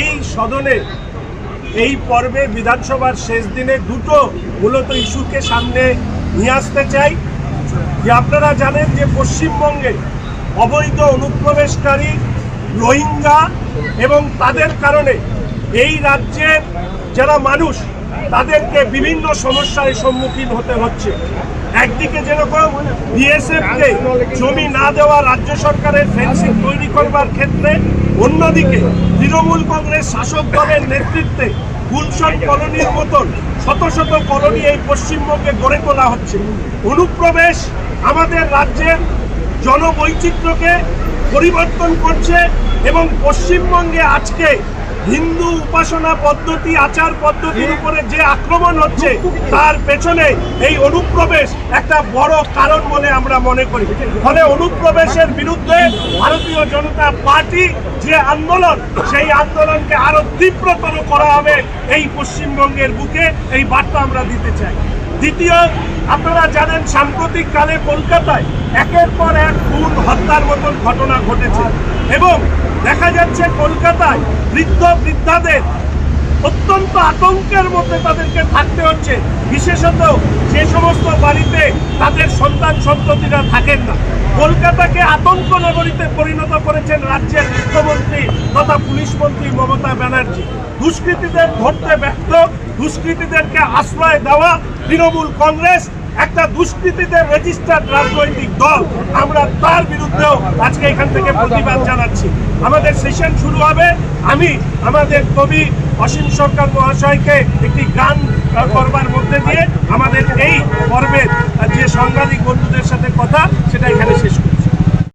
এই সদনে এই পর্বে বিধানসভার শেষ দিনে দুটো মূলত ইস্যুকে সামনে নিয়ে আসতে চাই। যে আপনারা জানেন যে পশ্চিমবঙ্গে অবৈধ অনুপ্রবেশকারী, রোহিঙ্গা এবং তাদের কারণে এই রাজ্যের যারা মানুষ, তাদেরকে বিভিন্ন সমস্যার সম্মুখীন হতে হচ্ছে। একদিকে যেরকম বিএসএফকে জমি না দেওয়া রাজ্য সরকারের ফেন্সিং তৈরি করবার ক্ষেত্রে, অন্যদিকে তৃণমূল কংগ্রেস শাসক দলের নেতৃত্বে গুলশন কলোনির মতন শত শত কলোনি এই পশ্চিমবঙ্গে গড়ে তোলা হচ্ছে। অনুপ্রবেশ আমাদের রাজ্যের জনবৈচিত্র্যকে পরিবর্তন করছে এবং পশ্চিমবঙ্গে আজকে হিন্দু উপাসনা পদ্ধতি আচার পদ্ধতির উপরে যে আক্রমণ হচ্ছে তার পেছনে এই অনুপ্রবেশ একটা বড় কারণ বলে আমরা মনে করি। ফলে অনুপ্রবেশের বিরুদ্ধে ভারতীয় জনতা পার্টি যে আন্দোলন সেই আন্দোলনকে আরও তীব্রতর করা হবে এই পশ্চিমবঙ্গের বুকে এই বার্তা আমরা দিতে চাই। দ্বিতীয়, আপনারা জানেন সাম্প্রতিক কালে কলকাতায় একের পর এক খুন, হত্যার মতন ঘটনা ঘটেছে। এবং দেখা যাচ্ছে কলকাতায় বৃদ্ধ বৃদ্ধাদের অত্যন্ত আতঙ্কের মধ্যে তাদেরকে থাকতে হচ্ছে। বিশেষত যে সমস্ত বাড়িতে তাদের সন্তান সন্ততিরা থাকেন না আতঙ্ক নগরীতে পরিণত করেছেন রাজ্যের মুখ্যমন্ত্রী তথা পুলিশ মন্ত্রী মমতা ব্যানার্জি। দুষ্কৃতীদের ধরতে ব্যর্থ, দুষ্কৃতীদেরকে আশ্রয় দেওয়া তৃণমূল কংগ্রেস, একটা দুষ্কৃতীদের রেজিস্টার্ড রাজনৈতিক দল। আমরা তার বিরুদ্ধেও আজকে এখান থেকে প্রতিবাদ জানাচ্ছি। আমাদের সেশন শুরু হবে। আমি, আমাদের কবি অসীম সরকার মহাশয়কে একটি গান করবার মধ্যে দিয়ে আমাদের এই পর্বের যে কথা